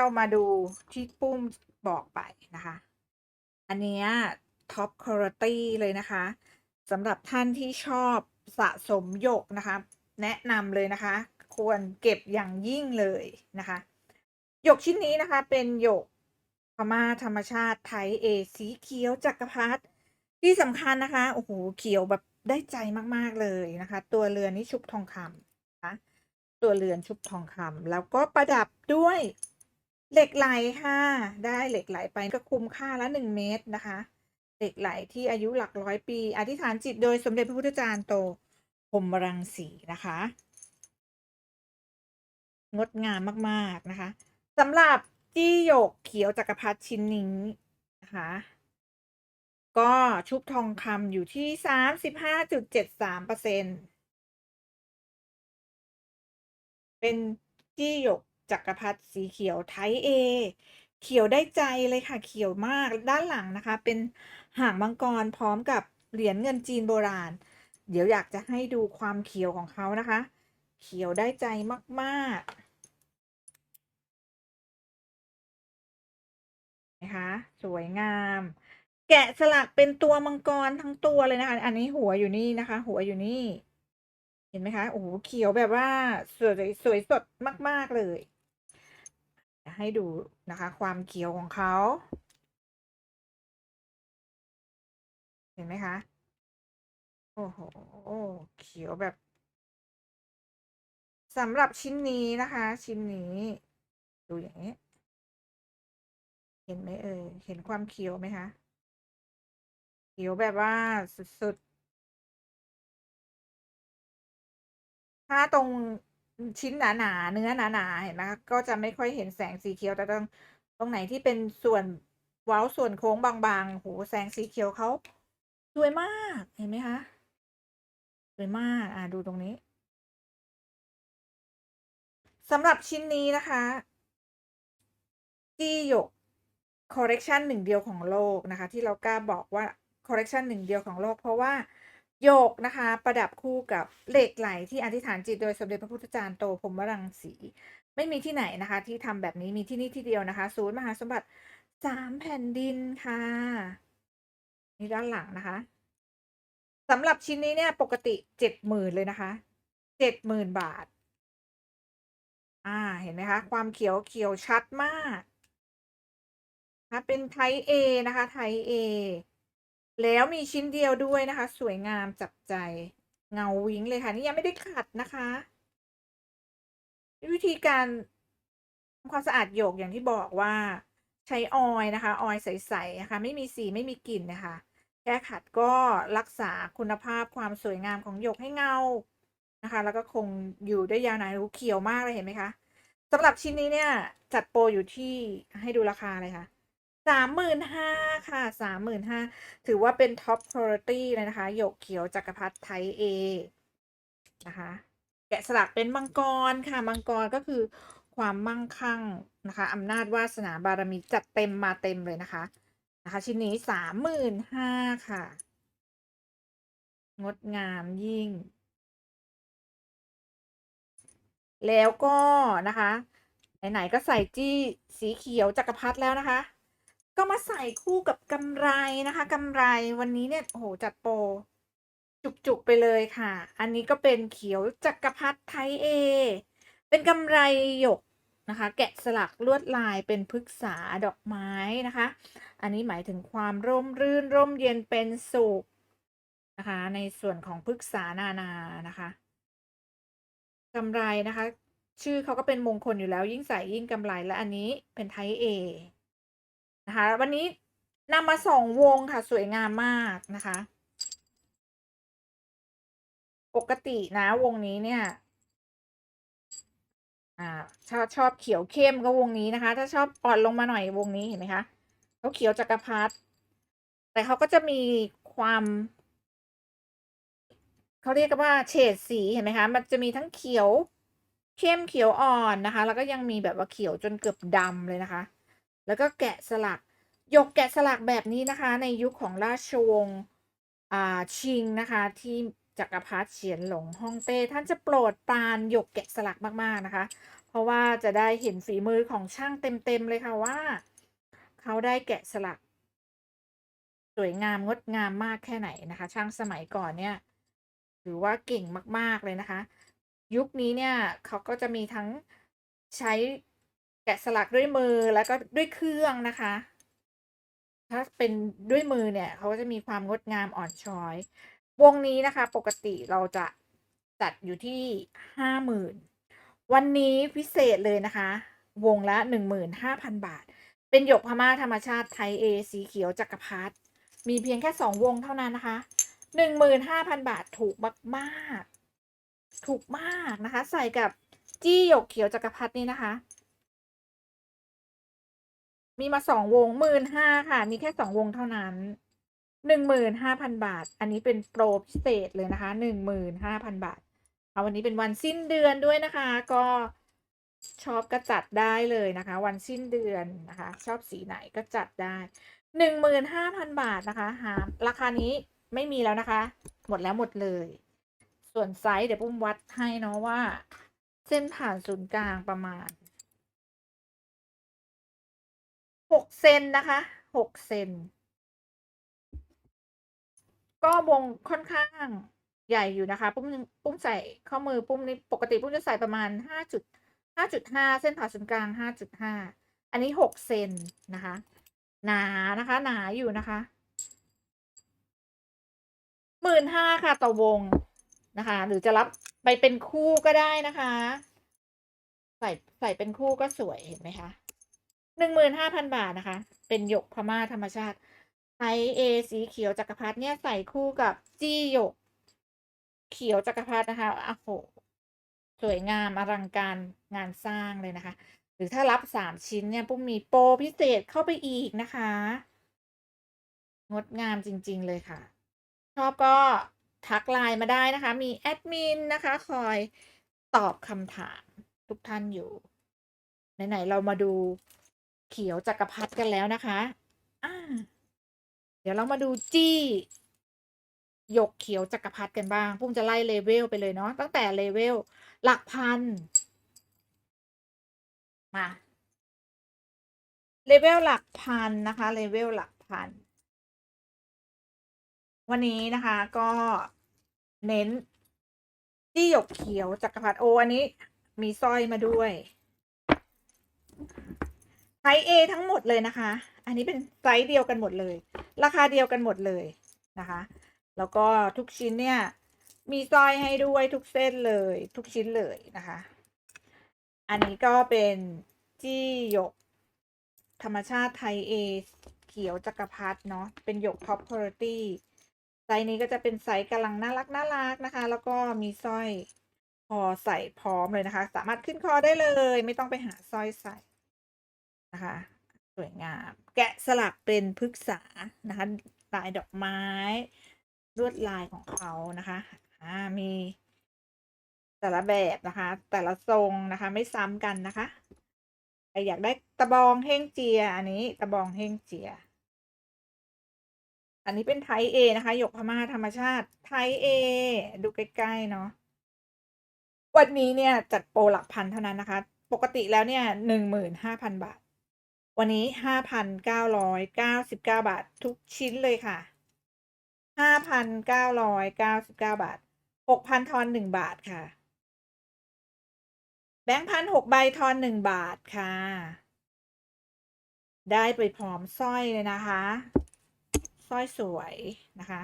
เรามาดูที่ปุ้มบอกไปนะคะ อันนี้ท็อปคุณภาพเลยนะคะสำหรับท่านที่ชอบสะสมหยกนะคะ แนะนำเลยนะคะ ควรเก็บอย่างยิ่งเลยนะคะหยกชิ้นนี้นะคะเป็นหยกพม่าธรรมชาติไทยเอสีเขียวจักรพรรดิที่สำคัญนะคะโอ้โหเขียวแบบได้ใจมากๆเลยนะคะ ตัวเรือนนี้ชุบทองคำนะคะตัวเรือนชุบทองคำแล้วก็ประดับด้วย เหล็กไหลค่ะ ได้เหล็กไหลไปก็คุ้มค่าละหนึ่งเมตรนะคะ เหล็กไหลที่อายุหลักร้อยปี อธิษฐานจิตโดยสมเด็จพระพุทธจารย์โตพรมรังสีนะคะ งดงามมากๆนะคะสำหรับจี้หยกเขียวจักรพรรดิชิ้นนี้นะคะ ก็ชุบทองคำอยู่ที่สามสิบห้าจุดเจ็ดสามเปอร์เซ็นต์เป็นจี้หยก จักรพรรดิสีเขียวไทเอเขียวได้ใจเลยค่ะเขียวมากด้านหลังนะคะ เป็นหางมังกรพร้อมกับเหรียญเงินจีนโบราณ เดี๋ยวอยากจะให้ดูความเขียวของเขานะคะ เขียวได้ใจมากๆนะคะสวยงาม แกะสลักเป็นตัวมังกรทั้งตัวเลยนะคะ อันนี้หัวอยู่นี่นะคะ หัวอยู่นี่ เห็นไหมคะโอ้โหเขียวแบบว่าสวยสวยสดมาก ๆ เลย ให้ดูนะคะ ความเขียวของเขา เห็นไหมคะ โอ้โหเขียวแบบสำหรับชิ้นนี้นะคะ ชิ้นนี้ ดูอย่างนี้ เห็นไหมเอ่ยเห็นความเขียวไหมคะเขียวแบบว่าสุดๆ ถ้าตรง ชิ้นหนาๆเนื้อหนาๆเห็นไหมคะก็จะไม่ค่อยเห็นแสงสีเขียวแต่ตรงตรงไหนที่เป็นส่วนเว้าส่วนโค้งบางๆโหแสงสีเขียวเขาสวยมากเห็นไหมคะสวยมากอ่าดูตรงนี้สำหรับชิ้นนี้นะคะจี้หยกคอร์เรคชันหนึ่งเดียวของโลกนะคะ ที่เรากล้าบอกว่าคอร์เรคชันหนึ่งเดียวของโลก เพราะว่า โยกนะคะ ประดับคู่กับเหล็กไหลที่อธิษฐานจิตโดยสมเด็จพระพุทธจารย์โตพรหมรังสี ไม่มีที่ไหนนะคะ ที่ทำแบบนี้มีที่นี่ที่เดียวนะคะ ศูนย์มหาสมบัติสามแผ่นดินค่ะนี่ด้านหลังนะคะสำหรับชิ้นนี้เนี่ยปกติเจ็ดหมื่นเลยนะคะเจ็ดหมื่นบาท อ่าเห็นไหมคะ ความเขียวเขียวชัดมากนะเป็นไทเอนะคะไทเอ แล้วมีชิ้นเดียวด้วยนะคะ สวยงามจับใจเงาวิ้งเลยค่ะ นี่ยังไม่ได้ขัดนะคะ วิธีการทำความสะอาดหยกอย่างที่บอกว่าใช้ออยนะคะ ออยใสๆนะคะ ไม่มีสีไม่มีกลิ่นนะคะแค่ขัดก็รักษาคุณภาพความสวยงามของหยกให้เงานะคะ แล้วก็คงอยู่ได้ยาวนานรู้เขียวมากเลยเห็นไหมคะสำหรับชิ้นนี้เนี่ย จัดโปรอยู่ที่ให้ดูราคาเลยค่ะ สามหมื่นห้าค่ะสามหมื่นห้าถือว่าเป็นท็อปคุณภาพเลยนะคะหยกเขียวจักรพรรดิไทยเอนะคะ แกะสลักเป็นมังกรค่ะมังกรก็คือความมั่งคั่งนะคะอำนาจวาสนาบารมีจัดเต็มมาเต็มเลยนะคะนะคะชิ้นนี้สามหมื่นห้าค่ะ งดงามยิ่ง แล้วก็นะคะ ไหน ๆ ก็ใส่จี้สีเขียวจักรพรรดิแล้วนะคะ ก็มาใส่คู่กับกำไรนะคะกำไรวันนี้เนี่ยโอ้โหจัดโปรจุกๆไปเลยค่ะ อันนี้ก็เป็นเขียวจักรพรรดิไทยเอ เป็นกำไรหยกนะคะ แกะสลักลวดลายเป็นพฤกษาดอกไม้นะคะ อันนี้หมายถึงความร่มรื่นร่มเย็นเป็นสุขนะคะ ในส่วนของพฤกษานานานะคะกำไรนะคะ ชื่อเขาก็เป็นมงคลอยู่แล้วยิ่งใส่ยิ่งกำไรและอันนี้เป็นไทยเอ นะคะ วันนี้นำมาสองวงค่ะ สวยงามมากนะคะ ปกตินะวงนี้เนี่ย อ่าชอบชอบเขียวเข้มก็วงนี้นะคะ ถ้าชอบอ่อนลงมาหน่อยวงนี้เห็นไหมคะเขาเขียวจักรพรรดิแต่เขาก็จะมีความเขาเรียกกันว่าเฉดสีเห็นไหมคะ มันจะมีทั้งเขียวเข้มเขียวอ่อนนะคะ แล้วก็ยังมีแบบว่าเขียวจนเกือบดำเลยนะคะ แล้วก็แกะสลักยกแกะสลักแบบนี้นะคะ ในยุคของราชวงศ์อ่าชิงนะคะ ที่จักรพรรดิเฉียนหลงฮ่องเต้ท่านจะโปรดปรานหยกแกะสลักมากๆนะคะ เพราะว่าจะได้เห็นฝีมือของช่างเต็มๆเลยค่ะว่า เขาได้แกะสลัก สวยงามงดงามมากแค่ไหนนะคะ ช่างสมัยก่อนเนี่ยถือว่าเก่งมากๆเลยนะคะ ยุคนี้เนี่ยเขาก็จะมีทั้งใช้ แกะสลักด้วยมือแล้วก็ด้วยเครื่องนะคะ ถ้าเป็นด้วยมือเนี่ยเขาก็จะมีความงดงามอ่อนช้อย วงนี้นะคะ ปกติเราจะจัดอยู่ที่50,000วันนี้พิเศษเลยนะคะ วงละ15,000บาท เป็นหยกพม่าธรรมชาติไทยเอสีเขียวจักรพรรดิมีเพียงแค่2วงเท่านั้นนะคะ15,000บาทถูกมากๆถูกมากนะคะ ใส่กับจี้หยกเขียวจักรพรรดินี่นะคะ มีมา2วง15,000ค่ะ มีแค่2วงเท่านั้น15,000บาท อันนี้เป็นโปรพิเศษเลยนะคะ15,000บาทเอาวันนี้เป็นวันสิ้นเดือนด้วยนะคะ ก็ชอบก็จัดได้เลยนะคะ วันสิ้นเดือนนะคะ ชอบสีไหนก็จัดได้15,000บาทนะคะหาราคานี้ไม่มีแล้วนะคะ หมดแล้วหมดเลย ส่วนไซส์เดี๋ยวปุ้มวัดให้เนาะว่า เส้นผ่านศูนย์กลางประมาณ 6เซนนะคะ6เซนก็วงค่อนข้างใหญ่อยู่นะคะ ปุ้มปุ้มใส่ข้อมือปุ้มนี่ปกติปุ้มจะใส่ประมาณ5จุด5.5เส้นผ่าศูนย์กลาง5.5อันนี้6เซนนะคะ หนานะคะ หนาอยู่นะคะ15,000ค่ะต่อวงนะคะ หรือจะรับไปเป็นคู่ก็ได้นะคะ ใส่ใส่เป็นคู่ก็สวยเห็นไหมคะ 15,000บาทนะคะ เป็นหยกพม่าธรรมชาติไทเอสีเขียวจักรพรรดิเนี่ยใส่คู่กับจี้หยก เขียวจักรพรรดินะคะโอ้โฮสวยงามอลังการงานสร้างเลยนะคะ หรือถ้ารับ3ชิ้นเนี่ยปุ้มมีโปรพิเศษเข้าไปอีกนะคะ งดงามจริง ๆ เลยค่ะ ชอบก็ทัก LINE มาได้นะคะ มีแอดมินนะคะ คอยตอบคำถามทุกท่านอยู่ ไหน ๆ เรามาดู เขียวจักรพรรดิกันแล้วนะคะอาเดี๋ยวเรามาดูจี้หยกเขียวจักรพรรดิกันบ้างปุ้มจะไล่ level ไปเลยเนาะตั้งแต่ level หลักพัน มา level หลักพันนะคะ level หลักพัน วันนี้นะคะก็เน้นจี้หยกเขียวจักรพรรดิโอ้อันนี้มีสร้อยมาด้วย ไซซ์เอทั้งหมดเลยนะคะ อันนี้เป็นไซซ์เดียวกันหมดเลย ราคาเดียวกันหมดเลยนะคะ แล้วก็ทุกชิ้นเนี่ย มีสร้อยให้ด้วยทุกเส้นเลย ทุกชิ้นเลยนะคะ อันนี้ก็เป็นจี้หยก ธรรมชาติไทยเอเขียวจักรพรรดิเนาะ เป็นหยก Top Quality ไซซ์นี้ก็จะเป็นไซซ์กำลังน่ารักๆนะคะ แล้วก็มีสร้อยคอใส่พร้อมเลยนะคะ สามารถขึ้นคอได้เลย ไม่ต้องไปหาสร้อยใส่ นะคะสวยงาม แกะสลักเป็นพฤกษานะคะลายดอกไม้ลวดลายของเขานะคะอามีแต่ละแบบนะคะ แต่ละทรงนะคะไม่ซ้ำกันนะคะใครอยากได้ตะบองเฮงเจีย อันนี้ตะบองเฮงเจีย อันนี้เป็นไทยเอนะคะหยกพม่าธรรมชาติไทยเอดูใกล้ๆเนาะวันนี้เนี่ยจัดโปรหลักพันเท่านั้นนะคะ ปกติแล้วเนี่ย15,000บาท วันนี้ 5,999 บาท ทุกชิ้นเลยค่ะ 5,999 บาท 6,000 ทอน 1 บาทค่ะ แบงค์พัน6ใบทอน 1 บาทค่ะ ได้ไปพร้อมสร้อยเลยนะคะสร้อยสวยนะคะ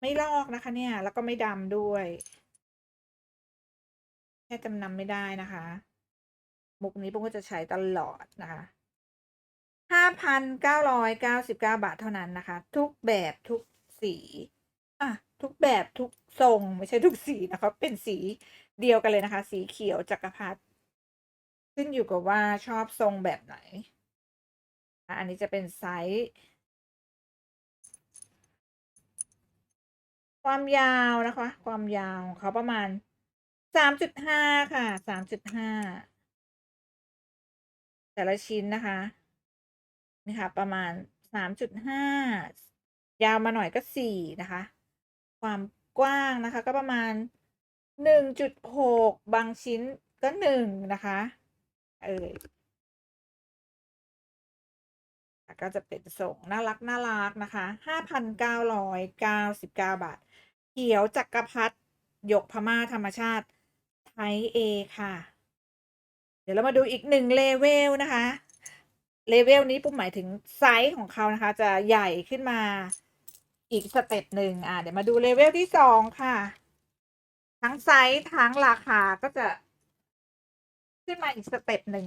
ไม่ลอกนะคะเนี่ย แล้วก็ไม่ดำด้วย แค่จำนำไม่ได้นะคะ มุกนี้ปุ้มก็จะใช้ตลอดนะคะ 5,999 บาทเท่านั้นนะคะ ทุกแบบทุกสีอะทุกแบบทุกทรงไม่ใช่ทุกสีนะคะ เป็นสีเดียวกันเลยนะคะ สีเขียวจักรพรรดิขึ้นอยู่กับว่าชอบทรงแบบไหนอาอันนี้จะเป็นไซซ์ความยาวนะคะ ความยาวของเขาประมาณ3.5ค่ะ3.5แต่ละชิ้นนะคะ นี่ค่ะประมาณ3.5ยาวมาหน่อยก็4นะคะ ความกว้างนะคะ ก็ประมาณ1.6บางชิ้นก็1นะคะเออก็จะเป็นทรงน่ารักน่ารักนะคะ5,999บาท เขียวจักรพรรดิหยกพม่าธรรมชาติไทย A ค่ะ เดี๋ยวเรามาดูอีก1เลเวลนะคะ เลเวลนี้ปุ้มหมายถึงไซส์ของเขานะคะ จะใหญ่ขึ้นมาอีกสเต็ปหนึ่งอะเดี๋ยวมาดูเลเวลที่2ค่ะ ทั้งไซส์ทั้งราคาก็จะ ขึ้นมาอีกสเต็ปหนึ่ง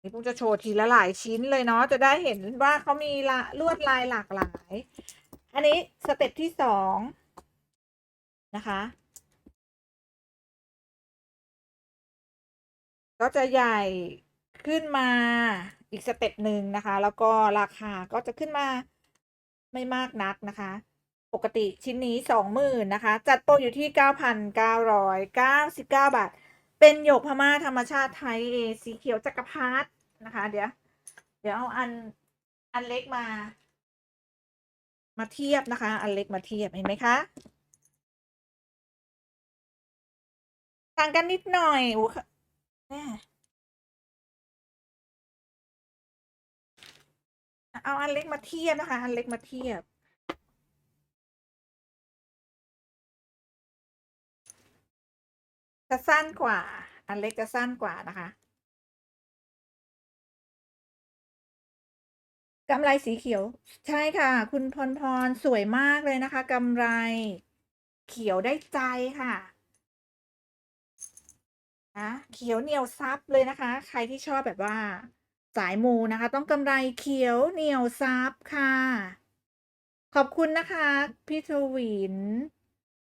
นี่ปุ้มจะโชว์ทีละหลายชิ้นเลยเนาะจะได้เห็นว่าเขามีละลวดลายหลากหลาย อันนี้สเต็ปที่สองนะคะก็จะใหญ่ ขึ้นมาอีกสเต็ปหนึ่งนะคะ แล้วก็ราคาก็จะขึ้นมาไม่มากนักนะคะ ปกติชิ้นนี้สองหมื่นนะคะ จัดโปรอยู่ที่เก้าพันเก้าร้อยเก้าสิบเก้าบาท เป็นหยกพม่าธรรมชาติไทยเอสีเขียวจักรพรรดินะคะ เดี๋ยว เดี๋ยวเอาอันอันเล็กมา มาเทียบนะคะ อันเล็กมาเทียบเห็นไหมคะต่างกันนิดหน่อยโอ้ค่ะแม่ เอาอันเล็กมาเทียบนะคะ อันเล็กมาเทียบ จะสั้นกว่า อันเล็กจะสั้นกว่านะคะกำไรสีเขียว ใช่ค่ะ คุณพรพรสวยมากเลยนะคะกำไรเขียวได้ใจค่ะนะเขียวเหนียวซับเลยนะคะ ใครที่ชอบแบบว่า สายมูนะคะ ต้องกำไรเขียวเหนียวซับค่ะ ขอบคุณนะคะ พี่ทวิน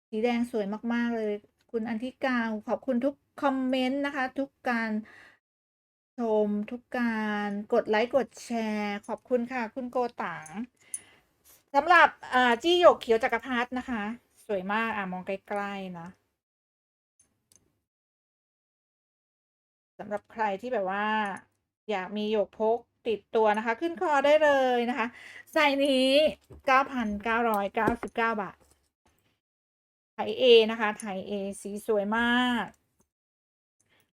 สีแดงสวยมาก ๆ เลย คุณอันทิกาขอบคุณทุกคอมเมนต์นะคะ ทุกการชมทุกการกดไลค์กดแชร์ ขอบคุณค่ะ คุณโกตังสำหรับจี้หยกเขียวจักรพรรดินะคะ สวยมากอะมองใกล้ๆนะสำหรับใครที่แบบว่า อยากมีหยกพกติดตัวนะคะ ขึ้นคอได้เลยนะคะไซส์นี้ 9,999 บาท ไทยเอนะคะ ไทยเอสีสวยมาก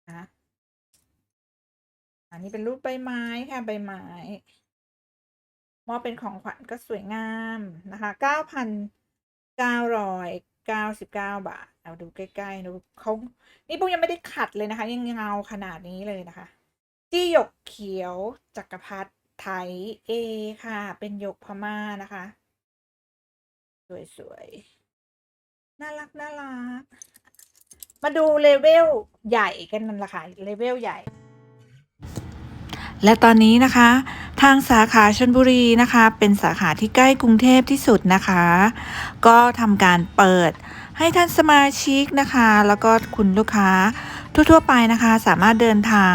นะอันนี้เป็นรูปใบไม้ค่ะใบไม้มอบเป็นของขวัญก็สวยงามนะคะ 9,999 บาท เอาดูใกล้ๆดูเขานี่ปุ๊กยังไม่ได้ขัดเลยนะคะ ยังเงาขนาดนี้เลยนะคะ จี้หยกเขียว จักรพรรดิไทยเอค่ะ เป็นหยกพม่านะคะ สวยๆ น่ารักน่ารัก มาดูเลเวลใหญ่กันนั่นละค่ะ เลเวลใหญ่ และตอนนี้นะคะ ทางสาขาชนบุรีนะคะ เป็นสาขาที่ใกล้กรุงเทพที่สุดนะคะ ก็ทำการเปิดให้ท่านสมาชิกนะคะ แล้วก็คุณลูกค้าทั่วๆไปนะคะ สามารถเดินทาง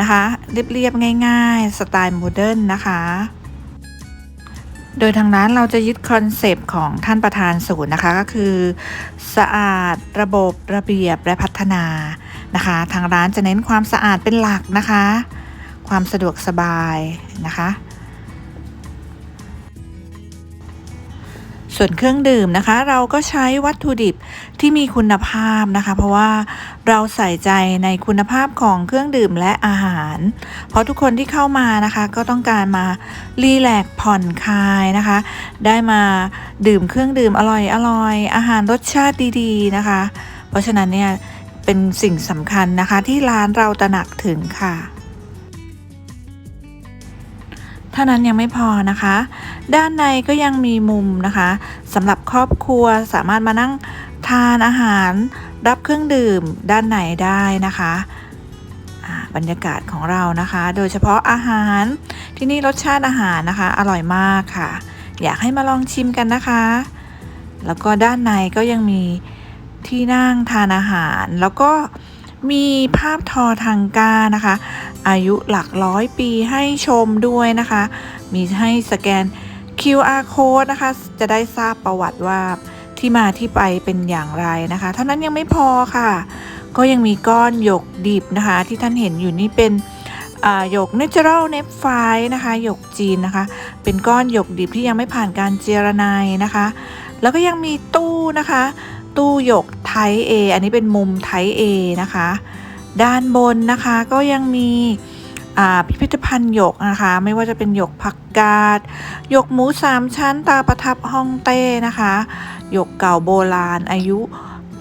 นะคะ เรียบๆ ง่ายๆ สไตล์โมเดิร์นนะคะ โดยทางร้านเราจะยึดคอนเซปต์ของท่านประธานศูนย์นะคะก็คือ สะอาดระบบระเบียบและพัฒนานะคะ ทางร้านจะเน้นความสะอาดเป็นหลักนะคะ ความสะดวกสบายนะคะส่วนเครื่องดื่มนะคะ เราก็ใช้วัตถุดิบ ที่มีคุณภาพนะคะ เพราะว่าเราใส่ใจในคุณภาพของเครื่องดื่มและอาหาร เพราะทุกคนที่เข้ามานะคะ ก็ต้องการมารีแลกผ่อนคลายนะคะ ได้มาดื่มเครื่องดื่มอร่อยอร่อยอาหารรสชาติดีๆนะคะ เพราะฉะนั้นเนี่ยเป็นสิ่งสำคัญนะคะที่ร้านเราตระหนักถึงค่ะเท่านั้นยังไม่พอนะคะ ด้านในก็ยังมีมุมนะคะสำหรับครอบครัวสามารถมานั่ง ทานอาหารรับเครื่องดื่มด้านในได้นะคะบรรยากาศของเรานะคะ โดยเฉพาะอาหารที่นี่รสชาติอาหารนะคะ อร่อยมากค่ะ อยากให้มาลองชิมกันนะคะ แล้วก็ด้านในก็ยังมีที่นั่งทานอาหาร แล้วก็มีภาพทอทังก้านะคะ อายุหลักร้อยปีให้ชมด้วยนะคะ มีให้สแกน QR code นะคะ จะได้ทราบประวัติว่า ที่มาที่ไปเป็นอย่างไรนะคะ เท่านั้นยังไม่พอค่ะ ก็ยังมีก้อนหยกดิบนะคะ ที่ท่านเห็นอยู่นี่เป็นหยก natural n e p h i นะคะหยกจีนนะคะ เป็นก้อนหยกดิบที่ยังไม่ผ่านการเจรไนายนะคะ แล้วก็ยังมีตู้นะคะ ตู้หยกไทย A อันนี้เป็นมุมไทย A นะคะ ด้านบนนะคะก็ยังมีพิพิธภัณฑ์หยกนะคะ ไม่ว่าจะเป็นหยกผักกาดหยกหมูสามชั้นตาประทับฮ่องเต้นะคะ หยกเก่าโบราณอายุ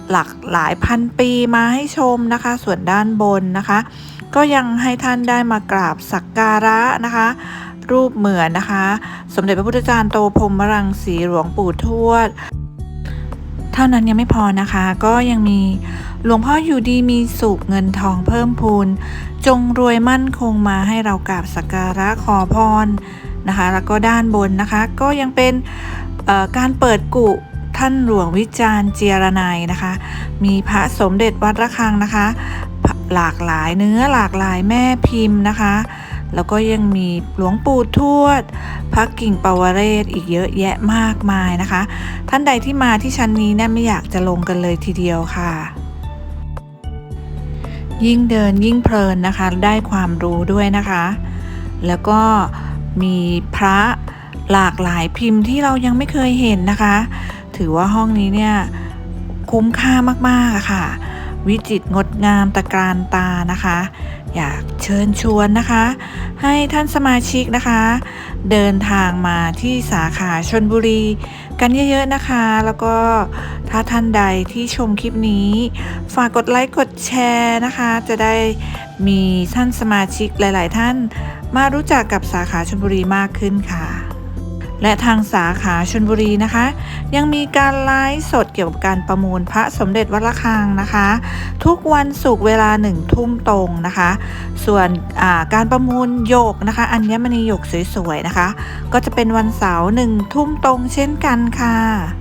หลักหลายพันปีมาให้ชมนะคะ ส่วนด้านบนนะคะ ก็ยังให้ท่านได้มากราบสักการะนะคะ รูปเหมือนนะคะ สมเด็จพระพุทธจารย์โตพรหมรังสีหลวงปู่ทวด เท่านั้นยังไม่พอนะคะ ก็ยังมีหลวงพ่ออยู่ดีมีสุขเงินทองเพิ่มพูน จงรวยมั่นคงมาให้เรากราบสักการะขอพรนะคะ แล้วก็ด้านบนนะคะ ก็ยังเป็นการเปิดกุ ท่านหลวงวิจารณ์เจียรนัยนะคะ มีพระสมเด็จวัดระฆังนะคะ หลากหลายเนื้อหลากหลายแม่พิมพ์นะคะ แล้วก็ยังมีหลวงปู่ทวด พระกิ่งปวเรศอีกเยอะแยะมากมายนะคะ ท่านใดที่มาที่ชั้นนี้เนี่ยไม่อยากจะลงกันเลยทีเดียวค่ะยิ่งเดินยิ่งเพลินนะคะ ได้ความรู้ด้วยนะคะ แล้วก็มีพระหลากหลายพิมพ์ที่เรายังไม่เคยเห็นนะคะ ถือว่าห้องนี้เนี่ยคุ้มค่ามากๆค่ะ วิจิตรงดงามตะการตานะคะ อยากเชิญชวนนะคะ ให้ท่านสมาชิกนะคะ เดินทางมาที่สาขาชนบุรี กันเยอะๆนะคะ แล้วก็ถ้าท่านใดที่ชมคลิปนี้ ฝากกดไลค์กดแชร์นะคะ จะได้มีท่านสมาชิกหลาย ๆ ท่านมารู้จักกับสาขาชนบุรีมากขึ้นค่ะ และทางสาขาชนบุรีนะคะ ยังมีการไลฟ์สดเกี่ยวกับการประมูลพระสมเด็จวัดระฆังนะคะ ทุกวันศุกร์เวลาหนึ่งทุ่มตรงนะคะ ส่วนการประมูลโยกนะคะอัญมณีโยกสวยๆนะคะ ก็จะเป็นวันเสาร์หนึ่งทุ่มตรงเช่นกันค่ะ